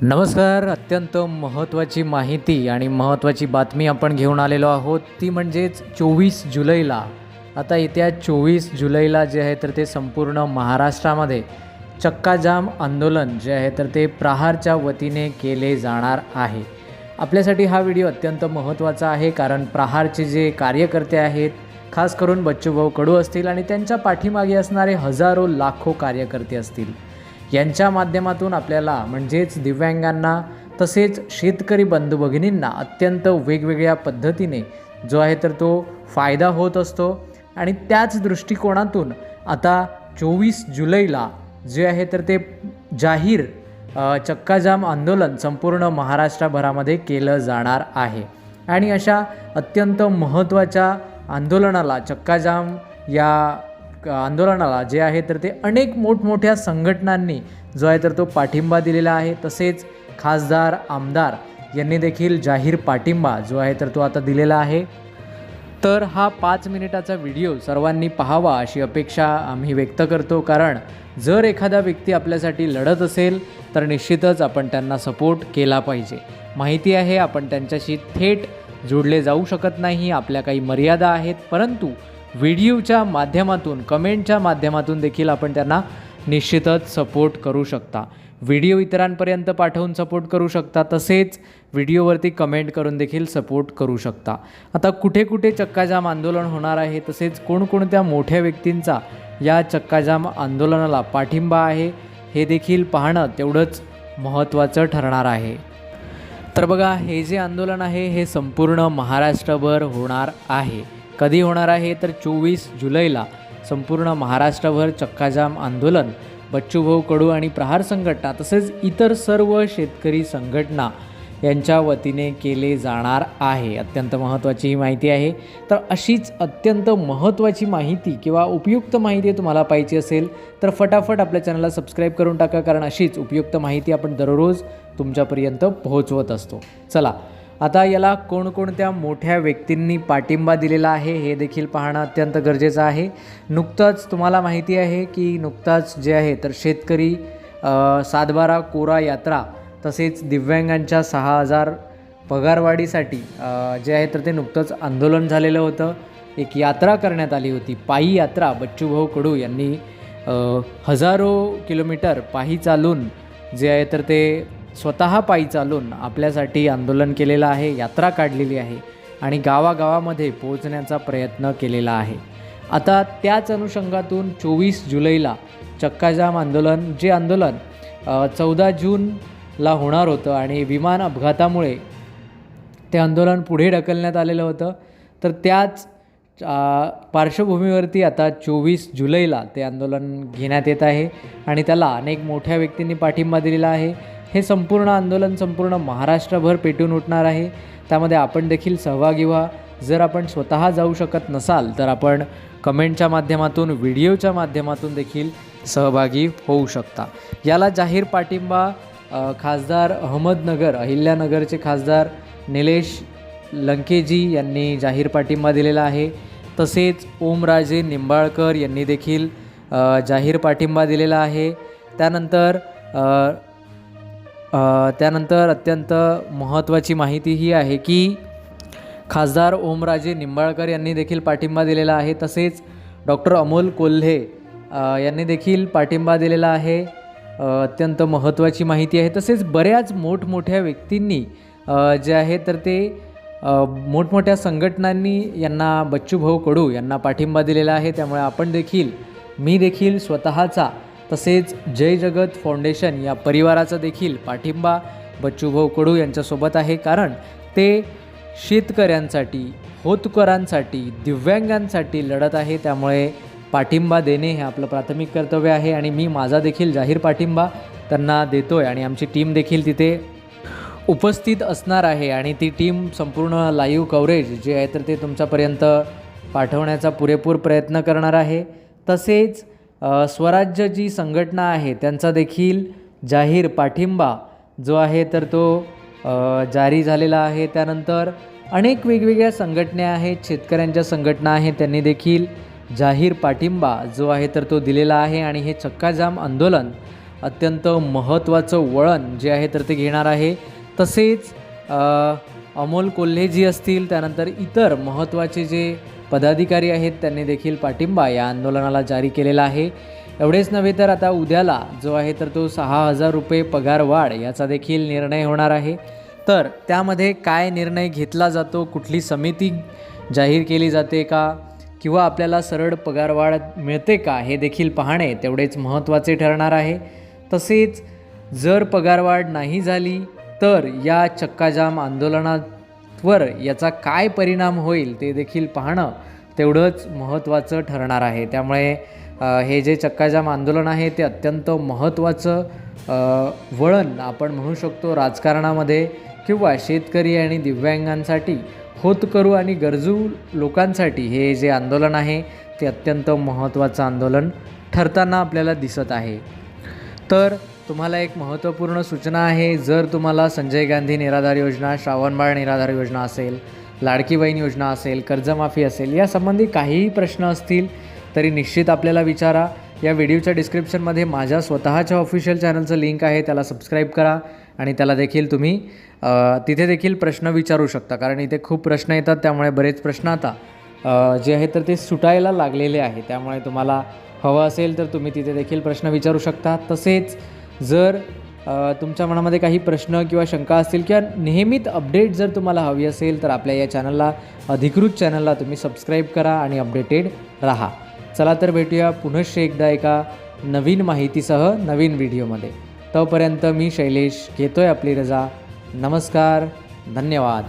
नमस्कार. अत्यंत महत्त्वाची माहिती आणि महत्त्वाची बातमी आपण घेऊन आलेलो आहोत. ती म्हणजेच चोवीस जुलैला. आता येत्या चोवीस जुलैला जे आहे तर ते संपूर्ण महाराष्ट्रामध्ये चक्काजाम आंदोलन जे आहे तर ते प्रहारच्या वतीने केले जाणार आहे. आपल्यासाठी हा व्हिडिओ अत्यंत महत्त्वाचा आहे कारण प्रहारचे जे कार्यकर्ते आहेत खास करून बच्चूभाऊ कडू असतील आणि त्यांच्या पाठीमागे असणारे हजारो लाखो कार्यकर्ते असतील. यांच्या माध्यमातून आपल्याला म्हणजेच दिव्यांगांना तसेच शेतकरी बंधू भगिनींना अत्यंत वेगवेगळ्या पद्धतीने जो आहे तर तो फायदा होत असतो. आणि त्याच दृष्टिकोनातून आता चोवीस जुलैला जे आहे तर ते जाहीर चक्काजाम आंदोलन संपूर्ण महाराष्ट्रभरामध्ये केलं जाणार आहे. आणि अशा अत्यंत महत्त्वाच्या आंदोलनाला चक्काजाम या आंदोलनाला जे आहे तर ते अनेक मोठमोठ्या संघटनांनी जो आहे तर तो पाठिंबा दिलेला आहे. तसेच खासदार आमदार यांनी देखील जाहीर पाठिंबा जो आहे तर तो आता दिलेला आहे. तर हा पाच मिनिटाचा व्हिडिओ सर्वांनी पाहावा अशी अपेक्षा आम्ही व्यक्त करतो. कारण जर एखादा व्यक्ती आपल्यासाठी लढत असेल तर निश्चितच आपण त्यांना सपोर्ट केला पाहिजे. माहिती आहे आपण त्यांच्याशी थेट जोडले जाऊ शकत नाही आपल्या काही मर्यादा आहेत. परंतु व्हिडिओच्या माध्यमातून कमेंटच्या माध्यमातून देखील आपण त्यांना निश्चितच सपोर्ट करू शकता. व्हिडिओ इतरांपर्यंत पाठवून सपोर्ट करू शकता तसेच व्हिडिओवरती कमेंट करून देखील सपोर्ट करू शकता. आता कुठे कुठे चक्काजाम आंदोलन होणार आहे तसेच कोणकोणत्या मोठ्या व्यक्तींचा या चक्काजाम आंदोलनाला पाठिंबा आहे हे देखील पाहणं तेवढंच महत्त्वाचं ठरणार आहे. तर बघा हे जे आंदोलन आहे हे संपूर्ण महाराष्ट्रभर होणार आहे. कधी होणार आहे तर चोवीस जुलैला संपूर्ण महाराष्ट्रभर चक्काजाम आंदोलन बच्चूभाऊ कडू आणि प्रहार संघटना तसेच इतर सर्व शेतकरी संघटना यांच्या वतीने केले जाणार आहे. अत्यंत महत्त्वाची ही माहिती आहे. तर अशीच अत्यंत महत्त्वाची माहिती किंवा उपयुक्त माहिती तुम्हाला पाहिजे असेल तर फटाफट आपल्या चॅनलला सबस्क्राईब करून टाका कारण अशीच उपयुक्त माहिती आपण दररोज तुमच्यापर्यंत पोहोचवत असतो. चला आता याला कोणकोणत्या मोठ्या व्यक्तींनी पाठिंबा दिलेला आहे हे देखील पाहणं अत्यंत गरजेचं आहे. नुकतंच तुम्हाला माहिती आहे की नुकताच जे आहे तर शेतकरी सातबारा कोरा यात्रा तसेच दिव्यांगांच्या सहा हजार पगारवाढीसाठी जे आहे तर ते नुकतंच आंदोलन झालेलं होतं. एक यात्रा करण्यात आली होती पायी यात्रा. बच्चूभाऊ कडू यांनी हजारो किलोमीटर पायी चालून जे आहे तर ते स्वतः पायी चालून आपल्यासाठी आंदोलन केलेलं आहे यात्रा काढलेली आहे आणि गावागावामध्ये पोहोचण्याचा प्रयत्न केलेला आहे. आता त्याच अनुषंगातून चोवीस जुलैला चक्काजाम आंदोलन जे आंदोलन चौदा जूनला होणार होतं आणि विमान अपघातामुळे ते आंदोलन पुढे ढकलण्यात आलेलं होतं तर त्याच पार्श्वभूमीवरती आता चोवीस जुलैला ते आंदोलन घेण्यात येत आहे आणि त्याला अनेक मोठ्या व्यक्तींनी पाठिंबा दिलेला आहे. हे संपूर्ण आंदोलन संपूर्ण महाराष्ट्रभर पेटून उठणार आहे. त्यामध्ये आपण देखील सहभागी व्हा. जर आपण स्वतः जाऊ शकत नसाल तर आपण कमेंटच्या माध्यमातून व्हिडिओच्या माध्यमातून देखील सहभागी होऊ शकता. याला जाहीर पाठिंबा खासदार अहमदनगर अहिल्यानगरचे खासदार निलेश लंकेजी यांनी जाहीर पाठिंबा दिलेला आहे. तसेच ओमराजे निंबाळकर यांनी देखील जाहीर पाठिंबा दिलेला आहे. त्यानंतर त्यानंतर अत्यंत महत्त्वाची माहिती ही आहे की खासदार ओमराजे निंबाळकर यांनी देखील पाठिंबा दिलेला आहे. तसेच डॉक्टर अमोल कोल्हे यांनी देखील पाठिंबा दिलेला आहे. अत्यंत महत्त्वाची माहिती आहे. तसेच बऱ्याच मोठमोठ्या व्यक्तींनी जे आहे तर ते मोठमोठ्या संघटनांनी यांना बच्चूभाऊ कडू यांना पाठिंबा दिलेला आहे. त्यामुळे आपण देखील मी देखील स्वतःचा तसेच जय जगत फाउंडेशन या परिवाराचा देखील पाठिंबा बच्चूभाऊ कडू यांच्यासोबत आहे. कारण ते शेतकऱ्यांसाठी होतकरांसाठी दिव्यांगांसाठी लढत आहे. त्यामुळे पाठिंबा देणे हे आपलं प्राथमिक कर्तव्य आहे आणि मी माझा देखील जाहीर पाठिंबा त्यांना देतो आहे आणि आमची टीम देखील तिथे उपस्थित असणार आहे आणि ती टीम संपूर्ण लाईव्ह कव्हरेज जे आहे तर ते तुमच्यापर्यंत पाठवण्याचा पुरेपूर प्रयत्न करणार आहे. तसेच स्वराज्य जी संघटना आहे त्यांचा देखील जाहीर पाठिंबा जो आहे तर तो जारी झालेला आहे. त्यानंतर अनेक वेगवेगळ्या संघटना आहेत शेतकऱ्यांच्या संघटना आहेत त्यांनी देखील जाहीर पाठिंबा जो आहे तर तो दिलेला आहे. आणि हे चक्काजाम आंदोलन अत्यंत महत्त्वाचं वळण जे आहे तर ते घेणार आहे. तसेच अमोल अमोल कोल्हेजी असतील त्यानंतर इतर महत्त्वाचे जे पदाधिकारी आहेत त्यांनी देखील पाठिंबा या आंदोलनाला जारी केलेला आहे. एवढेच नव्हे तर आता उद्याला जो आहे तर तो सहा हजार रुपये पगार वाढ याचा देखील निर्णय होणार आहे. तर त्यामध्ये काय निर्णय घेतला जातो कुठली समिती जाहीर केली जाते का किंवा आपल्याला सरळ पगारवाढ मिळते का हे देखील पाहणे तेवढेच महत्त्वाचे ठरणार आहे. तसेच जर पगारवाढ नाही झाली तर या चक्काजाम आंदोलनात वर याचा काय परिणाम होईल ते देखील पाहणं तेवढंच महत्त्वाचं ठरणार आहे. त्यामुळे हे जे चक्काजाम आंदोलन आहे ते अत्यंत महत्त्वाचं वळण आपण म्हणू शकतो राजकारणामध्ये किंवा शेतकरी आणि दिव्यांगांसाठी होतकरू आणि गरजू लोकांसाठी हे जे आंदोलन आहे ते अत्यंत महत्त्वाचं आंदोलन ठरताना आपल्याला दिसत आहे. तर तुम्हाला एक महत्त्वपूर्ण सूचना आहे जर तुम्हाला संजय गांधी निराधार योजना श्रावणबाळ निराधार योजना असेल लाडकी बहीण योजना असेल कर्जमाफी असेल यासंबंधी काहीही प्रश्न असतील तरी निश्चित आपल्याला विचारा. या व्हिडिओच्या डिस्क्रिप्शनमध्ये माझ्या स्वतःच्या ऑफिशियल चॅनलचं लिंक आहे त्याला सबस्क्राईब करा आणि त्याला देखील तुम्ही तिथे देखील प्रश्न विचारू शकता कारण इथे खूप प्रश्न येतात त्यामुळे बरेच प्रश्न आता जे आहे तर ते सुटायला लागलेले आहे त्यामुळे तुम्हाला हवं असेल तर तुम्ही तिथे देखील प्रश्न विचारू शकता. तसेच जर तुमच्या मनामध्ये काही प्रश्न किंवा शंका असतील किंवा नेहमीत अपडेट जर तुम्हाला हवी असेल तर आपल्या या चॅनलला अधिकृत चॅनलला तुम्ही सबस्क्राईब करा आणि अपडेटेड राहा. चला तर भेटूया पुनश्च एकदा एका नवीन माहितीसह नवीन व्हिडिओमध्ये. तोपर्यंत मी शैलेश घेतोय आपली रजा. नमस्कार धन्यवाद.